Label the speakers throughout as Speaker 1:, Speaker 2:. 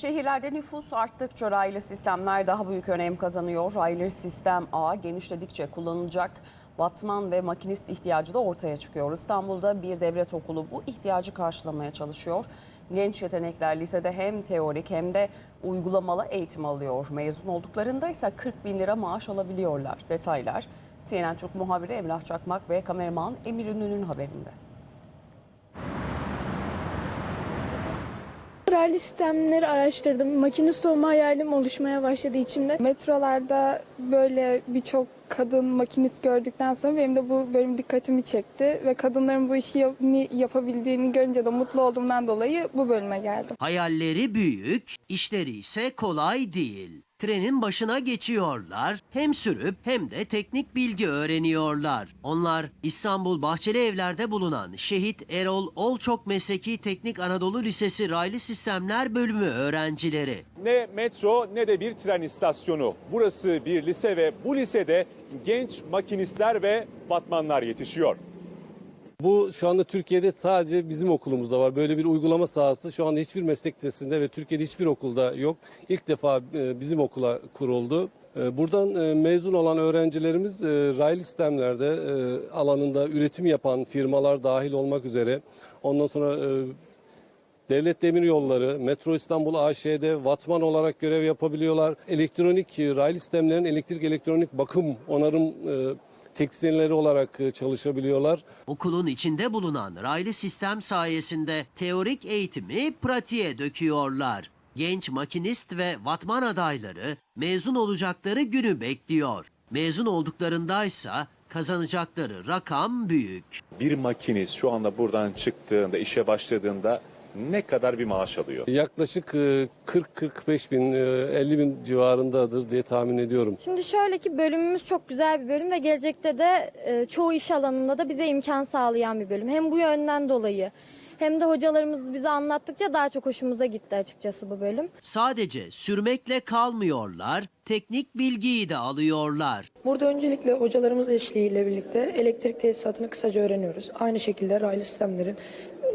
Speaker 1: Şehirlerde nüfus arttıkça raylı sistemler daha büyük önem kazanıyor. Raylı sistem ağ genişledikçe kullanılacak batman ve makinist ihtiyacı da ortaya çıkıyor. İstanbul'da bir devlet okulu bu ihtiyacı karşılamaya çalışıyor. Genç yetenekler lisede hem teorik hem de uygulamalı eğitim alıyor. Mezun olduklarında ise 40 bin lira maaş alabiliyorlar. Detaylar CNN Türk muhabiri Emrah Çakmak ve kameraman Emir Ünlü'nün haberinde.
Speaker 2: Raylı sistemleri araştırdım. Makinist olma hayalim oluşmaya başladı içimde. Metrolarda böyle birçok kadın makinist gördükten sonra benim de bu bölüm dikkatimi çekti. Ve kadınların bu işi yap- yapabildiğini görünce de mutlu olduğumdan dolayı bu bölüme geldim.
Speaker 3: Hayalleri büyük, işleri ise kolay değil. Trenin başına geçiyorlar, hem sürüp hem de teknik bilgi öğreniyorlar. Onlar İstanbul Bahçeli Evler'de bulunan Şehit Erol Olçok Mesleki Teknik Anadolu Lisesi Raylı Sistemler Bölümü öğrencileri.
Speaker 4: Ne metro ne de bir tren istasyonu. Burası bir lise ve bu lisede genç makinistler ve batmanlar yetişiyor.
Speaker 5: Bu şu anda Türkiye'de sadece bizim okulumuzda var. Böyle bir uygulama sahası şu anda hiçbir meslek lisesinde ve Türkiye'de hiçbir okulda yok. İlk defa e, bizim okula kuruldu. E, Buradan e, mezun olan öğrencilerimiz raylı sistemlerde alanında üretim yapan firmalar dahil olmak üzere ondan sonra Devlet Demir Yolları, Metro İstanbul AŞ'de vatman olarak görev yapabiliyorlar. Elektronik raylı sistemlerin elektrik elektronik bakım onarım teknisyenleri olarak e, çalışabiliyorlar.
Speaker 3: Okulun içinde bulunan raylı sistem sayesinde teorik eğitimi pratiğe döküyorlar. Genç makinist ve vatman adayları mezun olacakları günü bekliyor. Mezun olduklarındaysa kazanacakları rakam büyük.
Speaker 4: Bir makinist şu anda buradan çıktığında, işe başladığında ne kadar bir maaş alıyor?
Speaker 5: Yaklaşık e, 40-45 bin, e, 50 bin civarındadır diye tahmin ediyorum.
Speaker 6: Şimdi şöyle ki bölümümüz çok güzel bir bölüm ve gelecekte de e, çoğu iş alanında da bize imkan sağlayan bir bölüm. Hem bu yönden dolayı hem de hocalarımız bize anlattıkça daha çok hoşumuza gitti açıkçası bu bölüm.
Speaker 3: Sadece sürmekle kalmıyorlar, teknik bilgiyi de alıyorlar.
Speaker 7: Burada öncelikle hocalarımız eşliğiyle birlikte elektrik tesisatını kısaca öğreniyoruz. Aynı şekilde raylı sistemlerin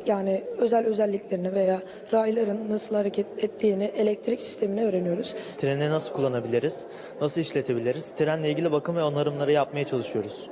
Speaker 7: yani özel özelliklerini veya rayların nasıl hareket ettiğini, elektrik sistemini öğreniyoruz.
Speaker 8: Treni nasıl kullanabiliriz, nasıl işletebiliriz, trenle ilgili bakım ve onarımları yapmaya çalışıyoruz.